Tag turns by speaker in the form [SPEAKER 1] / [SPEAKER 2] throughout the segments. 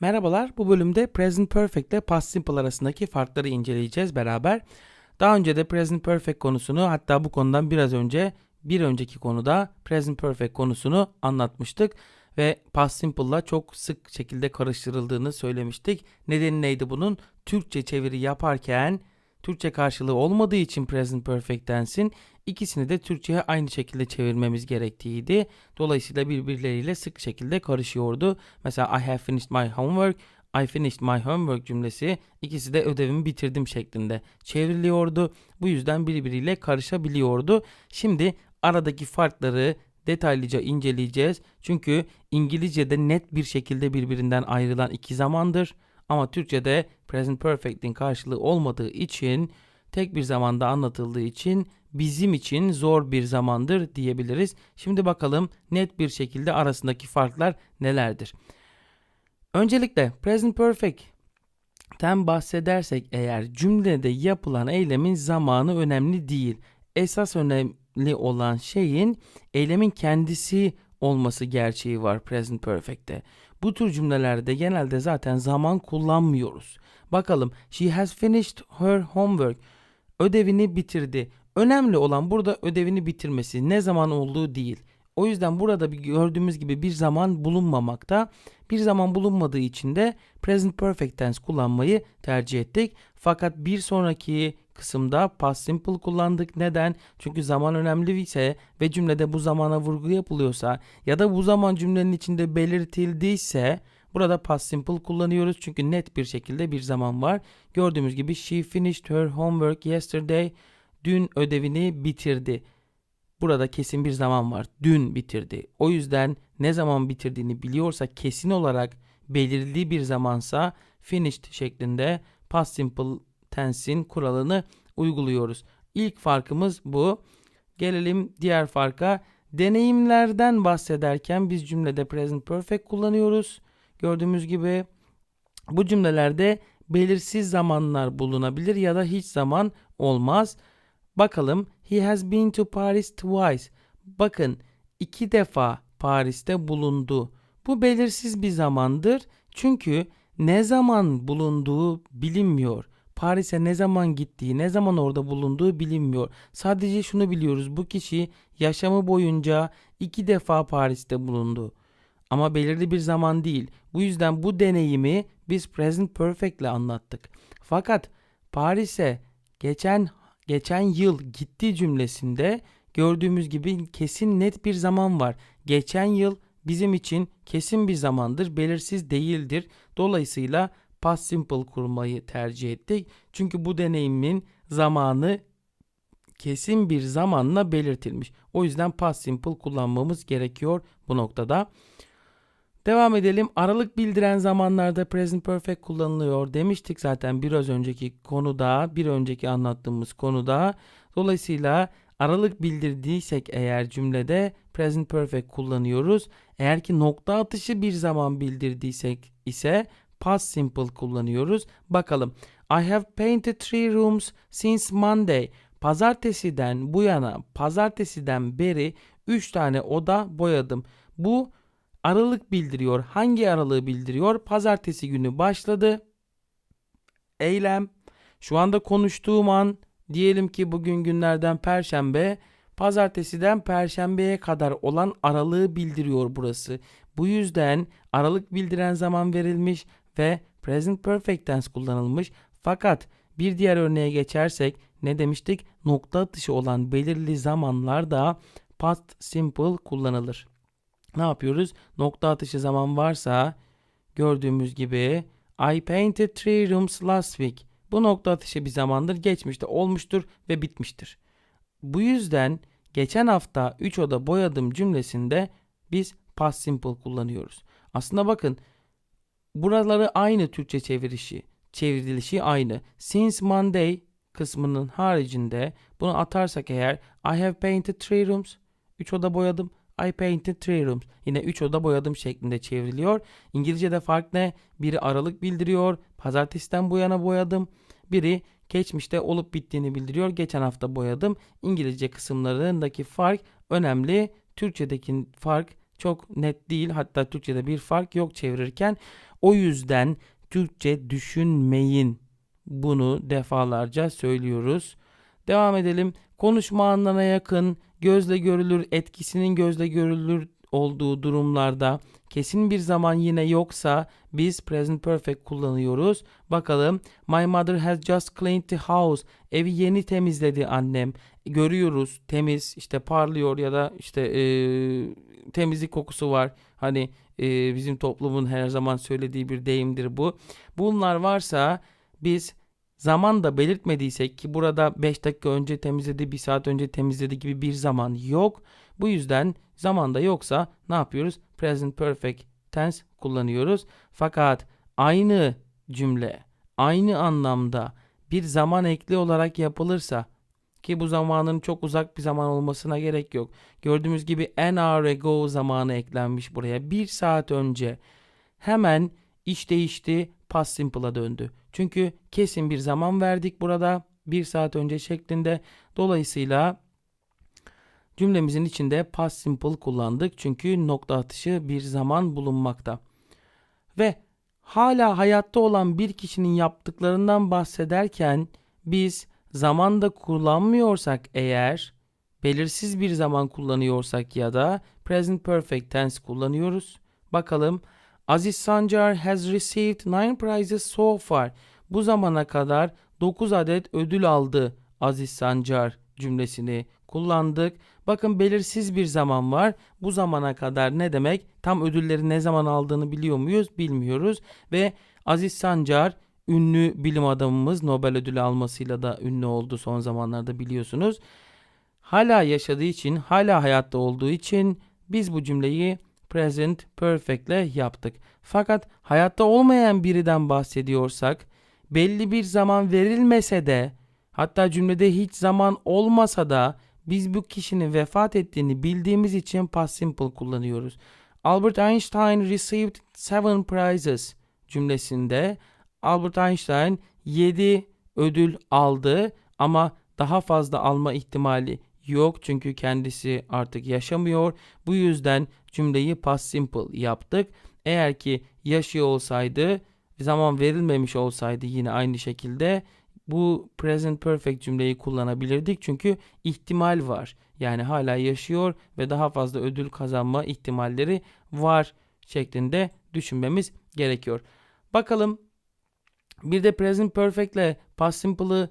[SPEAKER 1] Merhabalar, bu bölümde Present Perfect ile Past Simple arasındaki farkları inceleyeceğiz beraber. Daha önce de Present Perfect konusunu hatta bu konudan biraz önce bir önceki konuda Present Perfect konusunu anlatmıştık. Ve Past Simple'la çok sık şekilde karıştırıldığını söylemiştik. Nedeni neydi bunun? Türkçe çeviri yaparken Türkçe karşılığı olmadığı için Present Perfect Tense'in ikisini de Türkçe'ye aynı şekilde çevirmemiz gerektiğiydi. Dolayısıyla birbirleriyle sık şekilde karışıyordu. Mesela I have finished my homework, I finished my homework cümlesi ikisi de ödevimi bitirdim şeklinde çevriliyordu. Bu yüzden birbiriyle karışabiliyordu. Şimdi aradaki farkları detaylıca inceleyeceğiz. Çünkü İngilizce'de net bir şekilde birbirinden ayrılan iki zamandır. Ama Türkçe'de present perfect'in karşılığı olmadığı için tek bir zamanda anlatıldığı için bizim için zor bir zamandır diyebiliriz. Şimdi bakalım net bir şekilde arasındaki farklar nelerdir? Öncelikle present perfect'ten bahsedersek eğer cümlede yapılan eylemin zamanı önemli değil. Esas önemli olan şeyin eylemin kendisi olması gerçeği var present perfect'te. Bu tür cümlelerde genelde zaten zaman kullanmıyoruz. Bakalım she has finished her homework. Ödevini bitirdi. Önemli olan burada ödevini bitirmesi ne zaman olduğu değil. O yüzden burada bir gördüğümüz gibi bir zaman bulunmamakta. Bir zaman bulunmadığı için de present perfect tense kullanmayı tercih ettik. Fakat bir sonraki kısımda past simple kullandık. Neden? Çünkü zaman önemli ise ve cümlede bu zamana vurgu yapılıyorsa ya da bu zaman cümlenin içinde belirtildiyse burada past simple kullanıyoruz. Çünkü net bir şekilde bir zaman var. Gördüğümüz gibi she finished her homework yesterday. Dün ödevini bitirdi. Burada kesin bir zaman var. Dün bitirdi. O yüzden ne zaman bitirdiğini biliyorsa kesin olarak belirli bir zamansa finished şeklinde past simple tense'in kuralını uyguluyoruz. İlk farkımız bu. Gelelim diğer farka. Deneyimlerden bahsederken biz cümlede present perfect kullanıyoruz. Gördüğümüz gibi bu cümlelerde belirsiz zamanlar bulunabilir ya da hiç zaman olmaz. Bakalım he has been to Paris twice. Bakın iki defa Paris'te bulundu. Bu belirsiz bir zamandır. Çünkü ne zaman bulunduğu bilinmiyor. Paris'e ne zaman gittiği, ne zaman orada bulunduğu bilinmiyor. Sadece şunu biliyoruz. Bu kişi yaşamı boyunca iki defa Paris'te bulundu. Ama belirli bir zaman değil. Bu yüzden bu deneyimi biz present perfect ile anlattık. Fakat Paris'e geçen geçen yıl gitti cümlesinde gördüğümüz gibi kesin net bir zaman var. Geçen yıl bizim için kesin bir zamandır, belirsiz değildir. Dolayısıyla past simple kurmayı tercih ettik. Çünkü bu deneyimin zamanı kesin bir zamanla belirtilmiş. O yüzden past simple kullanmamız gerekiyor bu noktada. Devam edelim. Aralık bildiren zamanlarda present perfect kullanılıyor demiştik zaten biraz önceki konuda, bir önceki anlattığımız konuda. Dolayısıyla aralık bildirdiysek eğer cümlede present perfect kullanıyoruz. Eğer ki nokta atışı bir zaman bildirdiysek ise past simple kullanıyoruz. Bakalım. I have painted three rooms since Monday. Pazartesiden bu yana, pazartesiden beri 3 tane oda boyadım. Bu aralık bildiriyor. Hangi aralığı bildiriyor? Pazartesi günü başladı. Eylem. Şu anda konuştuğum an diyelim ki bugün günlerden perşembe. Pazartesiden perşembeye kadar olan aralığı bildiriyor burası. Bu yüzden aralık bildiren zaman verilmiş ve present perfect tense kullanılmış. Fakat bir diğer örneğe geçersek ne demiştik? Nokta atışı olan belirli zamanlarda past simple kullanılır. Ne yapıyoruz? Nokta atışı zaman varsa gördüğümüz gibi I painted three rooms last week. Bu nokta atışı bir zamandır geçmişte olmuştur ve bitmiştir. Bu yüzden geçen hafta 3 oda boyadım cümlesinde biz past simple kullanıyoruz. Aslında bakın buraları aynı Türkçe çevirişi, çevrilişi aynı. Since Monday kısmının haricinde bunu atarsak eğer I have painted three rooms. 3 oda boyadım. I painted three rooms. Yine 3 oda boyadım şeklinde çevriliyor. İngilizce'de fark ne? Biri aralık bildiriyor. Pazartesiden bu yana boyadım. Biri geçmişte olup bittiğini bildiriyor. Geçen hafta boyadım. İngilizce kısımlarındaki fark önemli. Türkçedeki fark çok net değil. Hatta Türkçe'de bir fark yok çevirirken. O yüzden Türkçe düşünmeyin. Bunu defalarca söylüyoruz. Devam edelim. Konuşma anlamına yakın, gözle görülür, etkisinin gözle görülür olduğu durumlarda kesin bir zaman yine yoksa biz present perfect kullanıyoruz. Bakalım. My mother has just cleaned the house. Evi yeni temizledi annem. Görüyoruz temiz işte parlıyor ya da işte e, temizlik kokusu var. Hani e, bizim toplumun her zaman söylediği bir deyimdir bu. Bunlar varsa biz zaman da belirtmediysek ki burada 5 dakika önce temizledi, 1 saat önce temizledi gibi bir zaman yok. Bu yüzden zaman da yoksa ne yapıyoruz? Present perfect tense kullanıyoruz. Fakat aynı cümle aynı anlamda bir zaman ekli olarak yapılırsa ki bu zamanın çok uzak bir zaman olmasına gerek yok. Gördüğümüz gibi an hour ago zamanı eklenmiş buraya. Bir saat önce hemen iş değişti past simple'a döndü. Çünkü kesin bir zaman verdik burada bir saat önce şeklinde. Dolayısıyla cümlemizin içinde past simple kullandık. Çünkü nokta atışı bir zaman bulunmakta. Ve hala hayatta olan bir kişinin yaptıklarından bahsederken biz zamanda kullanmıyorsak eğer belirsiz bir zaman kullanıyorsak ya da present perfect tense kullanıyoruz. Bakalım Aziz Sancar has received 9 prizes so far. Bu zamana kadar 9 adet ödül aldı Aziz Sancar cümlesini kullandık. Bakın belirsiz bir zaman var. Bu zamana kadar ne demek? Tam ödülleri ne zaman aldığını biliyor muyuz? Bilmiyoruz. Ve Aziz Sancar ünlü bilim adamımız Nobel ödülü almasıyla da ünlü oldu son zamanlarda biliyorsunuz. Hala yaşadığı için, hala hayatta olduğu için biz bu cümleyi present perfect ile yaptık. Fakat hayatta olmayan biriden bahsediyorsak belli bir zaman verilmese de hatta cümlede hiç zaman olmasa da biz bu kişinin vefat ettiğini bildiğimiz için past simple kullanıyoruz. Albert Einstein received seven prizes cümlesinde Albert Einstein 7 ödül aldı ama daha fazla alma ihtimali yok çünkü kendisi artık yaşamıyor. Bu yüzden cümleyi past simple yaptık. Eğer ki yaşıyor olsaydı zaman verilmemiş olsaydı yine aynı şekilde bu present perfect cümleyi kullanabilirdik. Çünkü ihtimal var. Yani hala yaşıyor ve daha fazla ödül kazanma ihtimalleri var şeklinde düşünmemiz gerekiyor. Bakalım bir de present perfect ile past simple'ı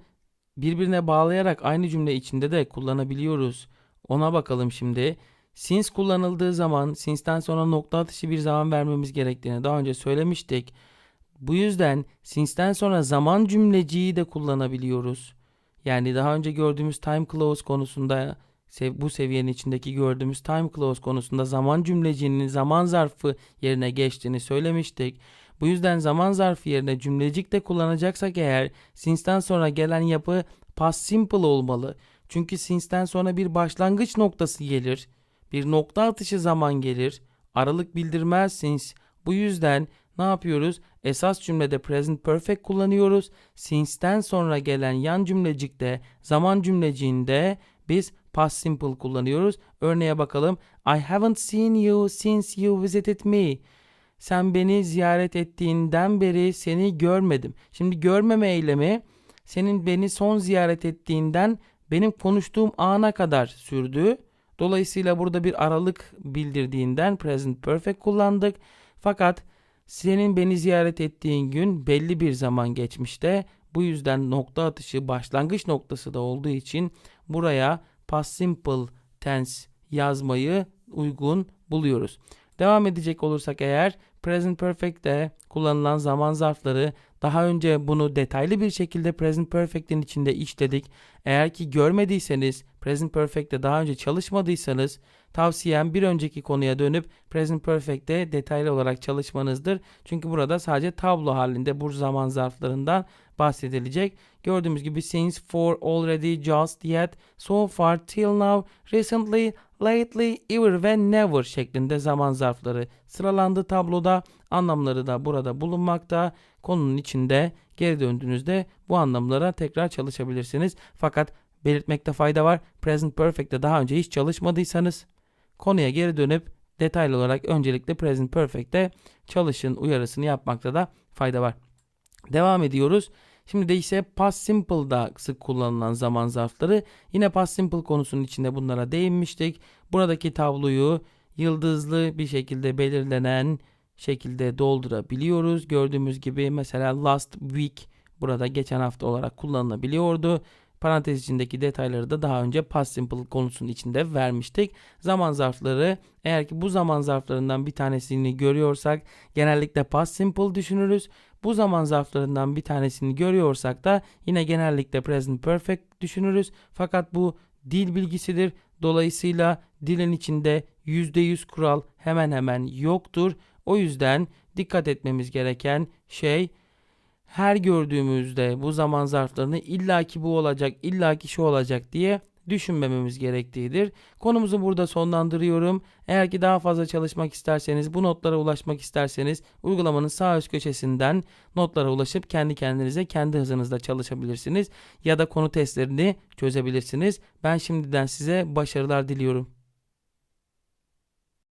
[SPEAKER 1] birbirine bağlayarak aynı cümle içinde de kullanabiliyoruz. Ona bakalım şimdi. Since kullanıldığı zaman since'ten sonra nokta atışı bir zaman vermemiz gerektiğini daha önce söylemiştik. Bu yüzden since'ten sonra zaman cümleciyi de kullanabiliyoruz. Yani daha önce gördüğümüz time clause konusunda bu seviyenin içindeki gördüğümüz time clause konusunda zaman cümlecinin zaman zarfı yerine geçtiğini söylemiştik. Bu yüzden zaman zarfı yerine cümlecik de kullanacaksak eğer since'ten sonra gelen yapı past simple olmalı. Çünkü since'ten sonra bir başlangıç noktası gelir. Bir nokta atışı zaman gelir. Aralık bildirmez since. Bu yüzden ne yapıyoruz? Esas cümlede present perfect kullanıyoruz. Since'ten sonra gelen yan cümlecikte zaman cümleciğinde biz past simple kullanıyoruz. Örneğe bakalım. I haven't seen you since you visited me. Sen beni ziyaret ettiğinden beri seni görmedim. Şimdi görmeme eylemi senin beni son ziyaret ettiğinden benim konuştuğum ana kadar sürdü. Dolayısıyla burada bir aralık bildirdiğinden present perfect kullandık. Fakat senin beni ziyaret ettiğin gün belli bir zaman geçmişte. Bu yüzden nokta atışı başlangıç noktası da olduğu için buraya past simple tense yazmayı uygun buluyoruz. Devam edecek olursak eğer present perfect'te kullanılan zaman zarfları daha önce bunu detaylı bir şekilde present perfect'in içinde işledik. Eğer ki görmediyseniz, present perfect'te daha önce çalışmadıysanız tavsiyem bir önceki konuya dönüp present perfect'te detaylı olarak çalışmanızdır. Çünkü burada sadece tablo halinde bu zaman zarflarından bahsedilecek. Gördüğümüz gibi since, for, already, just, yet, so far, till now, recently, lately, ever ve never şeklinde zaman zarfları sıralandı tabloda. Anlamları da burada bulunmakta. Konunun içinde geri döndüğünüzde bu anlamlara tekrar çalışabilirsiniz. Fakat belirtmekte fayda var. Present Perfect'te daha önce hiç çalışmadıysanız konuya geri dönüp detaylı olarak öncelikle present perfect'te çalışın uyarısını yapmakta da fayda var. Devam ediyoruz. Şimdi de ise past simple'da sık kullanılan zaman zarfları. Yine past simple konusunun içinde bunlara değinmiştik. Buradaki tabloyu yıldızlı bir şekilde belirlenen şekilde doldurabiliyoruz. Gördüğümüz gibi mesela last week burada geçen hafta olarak kullanılabiliyordu. Parantez içindeki detayları da daha önce past simple konusunun içinde vermiştik. Zaman zarfları eğer ki bu zaman zarflarından bir tanesini görüyorsak genellikle past simple düşünürüz. Bu zaman zarflarından bir tanesini görüyorsak da yine genellikle present perfect düşünürüz. Fakat bu dil bilgisidir. Dolayısıyla dilin içinde %100 kural hemen hemen yoktur. O yüzden dikkat etmemiz gereken şey her gördüğümüzde bu zaman zarflarını illaki bu olacak, illaki şu olacak diye düşünmememiz gerektiğidir. Konumuzu burada sonlandırıyorum. Eğer ki daha fazla çalışmak isterseniz, bu notlara ulaşmak isterseniz uygulamanın sağ üst köşesinden notlara ulaşıp kendi kendinize kendi hızınızda çalışabilirsiniz ya da konu testlerini çözebilirsiniz. Ben şimdiden size başarılar diliyorum.